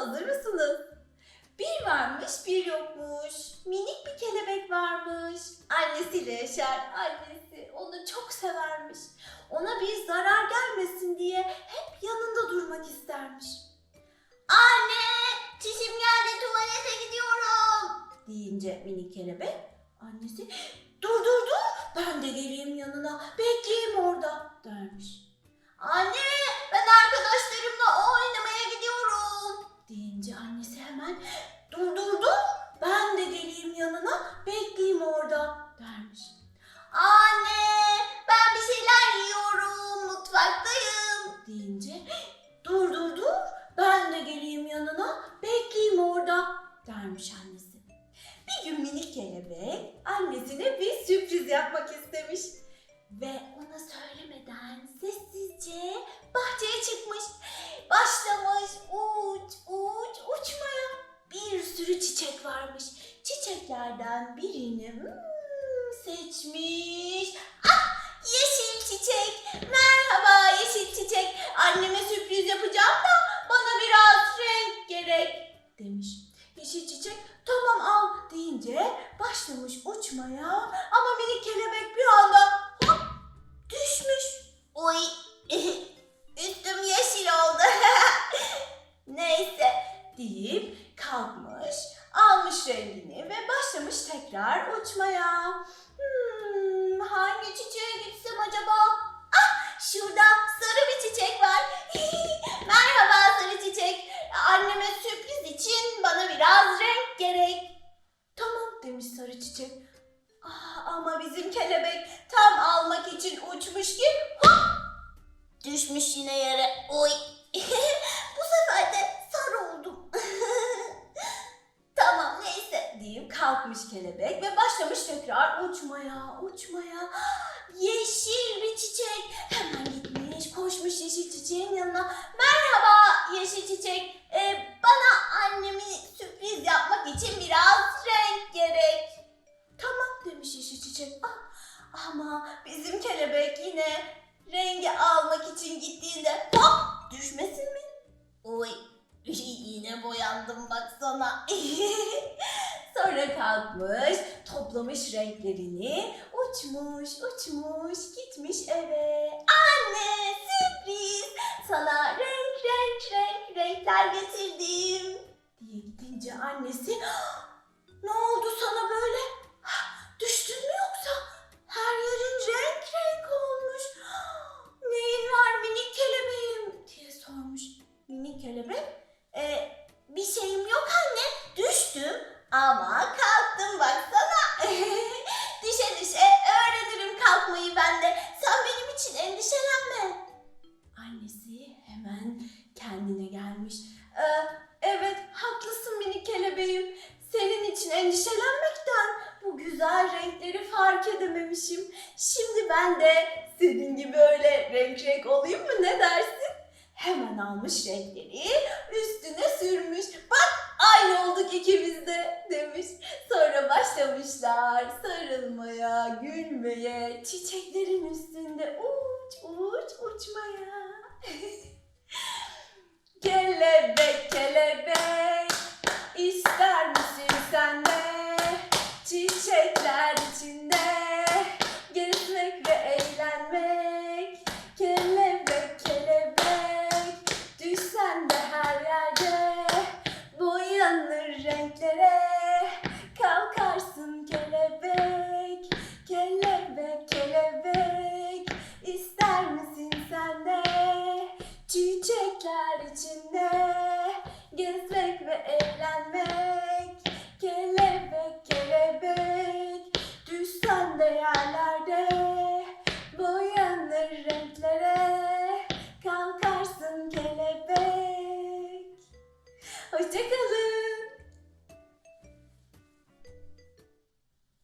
Hazır mısınız? Bir varmış bir yokmuş. Minik bir kelebek varmış. Annesiyle yaşar. Annesi onu çok severmiş. Ona bir zarar gelmesin diye hep yanında durmak istermiş. Anne! Çişim geldi tuvalete gidiyorum. Deyince minik kelebek annesi dur dur dur ben de geleyim yanına bekleyeyim orada dermiş. Anne dermiş. Anne ben bir şeyler yiyorum mutfaktayım deyince dur dur dur ben de geleyim yanına bekleyeyim orada dermiş annesi. Bir gün minik kelebek annesine bir sürpriz yapmak istemiş ve ona söylemeden sessizce bahçeye çıkmış. Başlamış uç uç uçmaya. Bir sürü çiçek varmış. Çiçeklerden birini hmm, seçmiş. Ah yeşil çiçek. Merhaba yeşil çiçek. Anneme sürpriz yapacağım da bana biraz renk gerek demiş. Yeşil çiçek tamam al deyince başlamış uçmaya ama minik kelebek bir anda hop düşmüş. Oy üstüm yeşil oldu. Neyse deyip kalkmış, almış rengini ve başlamış tekrar uçmaya. Hmm, hangi çiçeğe gitsem acaba? Ah şurada sarı bir çiçek var. Merhaba sarı çiçek. Anneme sürpriz için bana biraz renk gerek. Tamam demiş sarı çiçek. Ah, ama bizim kelebek tam almak için uçmuş ki hop düşmüş yine yere. Oy. kelebek ve başlamış tekrar uçmaya uçmaya. Yeşil bir çiçek. Hemen gitmiş koşmuş yeşil çiçeğin yanına. Merhaba yeşil çiçek. Ee, bana annemi sürpriz yapmak için biraz renk gerek. Tamam demiş yeşil çiçek. Ah, ama bizim kelebek yine rengi almak için gittiğinde hop düşmesin mi? Oy yine boyandım baksana. Sonra kalkmış, toplamış renklerini, uçmuş, uçmuş, gitmiş eve. Anne sürpriz, sana renk renk renk renkler getirdim. Diye gidince annesi, ne oldu öğrenirim kalkmayı ben de. Sen benim için endişelenme. Annesi hemen kendine gelmiş. "Ee, evet haklısın minik kelebeğim. Senin için endişelenmekten bu güzel renkleri fark edememişim. Şimdi ben de senin gibi öyle renk renk olayım mı ne dersin? Hemen almış renkleri üstüne sürmüş. Olduk ikimiz de demiş. Sonra başlamışlar sarılmaya, gülmeye, çiçeklerin üstünde uç uç uçmaya.